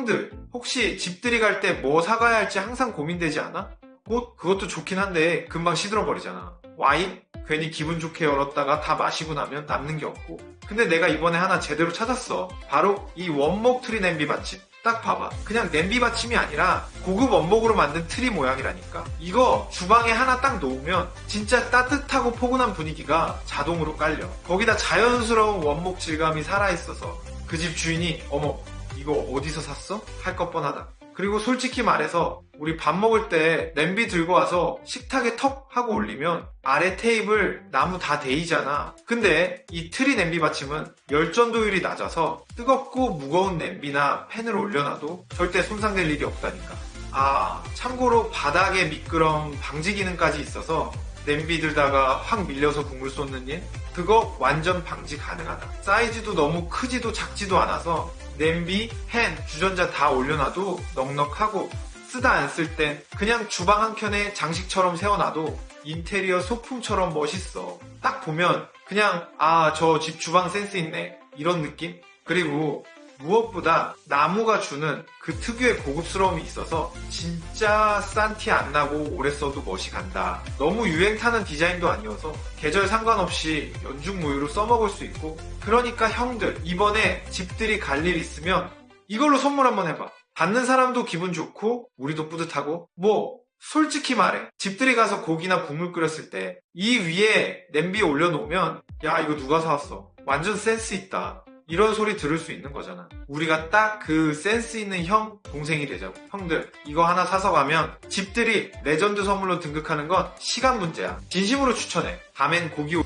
형들 혹시 집들이 갈 때 뭐 사가야 할지 항상 고민되지 않아? 꽃? 그것도 좋긴 한데 금방 시들어버리잖아. 와인? 괜히 기분 좋게 열었다가 다 마시고 나면 남는 게 없고. 근데 내가 이번에 하나 제대로 찾았어. 바로 이 원목 트리 냄비 받침. 딱 봐봐. 그냥 냄비 받침이 아니라 고급 원목으로 만든 트리 모양이라니까. 이거 주방에 하나 딱 놓으면 진짜 따뜻하고 포근한 분위기가 자동으로 깔려. 거기다 자연스러운 원목 질감이 살아있어서 그 집 주인이 어머 이거 어디서 샀어? 할 것 뻔하다. 그리고 솔직히 말해서 우리 밥 먹을 때 냄비 들고 와서 식탁에 턱 하고 올리면 아래 테이블 나무 다 데이잖아. 근데 이 트리 냄비 받침은 열전도율이 낮아서 뜨겁고 무거운 냄비나 팬을 올려놔도 절대 손상될 일이 없다니까. 아, 참고로 바닥에 미끄럼 방지 기능까지 있어서 냄비 들다가 확 밀려서 국물 쏟는 일? 그거 완전 방지 가능하다. 사이즈도 너무 크지도 작지도 않아서 냄비, 팬, 주전자 다 올려놔도 넉넉하고 쓰다 안 쓸 땐 그냥 주방 한켠에 장식처럼 세워놔도 인테리어 소품처럼 멋있어. 딱 보면 그냥 아 저 집 주방 센스 있네 이런 느낌? 그리고 무엇보다 나무가 주는 그 특유의 고급스러움이 있어서 진짜 싼 티 안 나고 오래 써도 멋이 간다. 너무 유행 타는 디자인도 아니어서 계절 상관없이 연중 무휴로 써먹을 수 있고 그러니까 형들 이번에 집들이 갈 일 있으면 이걸로 선물 한번 해봐. 받는 사람도 기분 좋고 우리도 뿌듯하고 뭐 솔직히 말해 집들이 가서 고기나 국물 끓였을 때 이 위에 냄비에 올려놓으면 야 이거 누가 사왔어 완전 센스 있다 이런 소리 들을 수 있는 거잖아. 우리가 딱 그 센스 있는 형 동생이 되자고. 형들 이거 하나 사서 가면 집들이 레전드 선물로 등극하는 건 시간 문제야. 진심으로 추천해. 밤엔 고기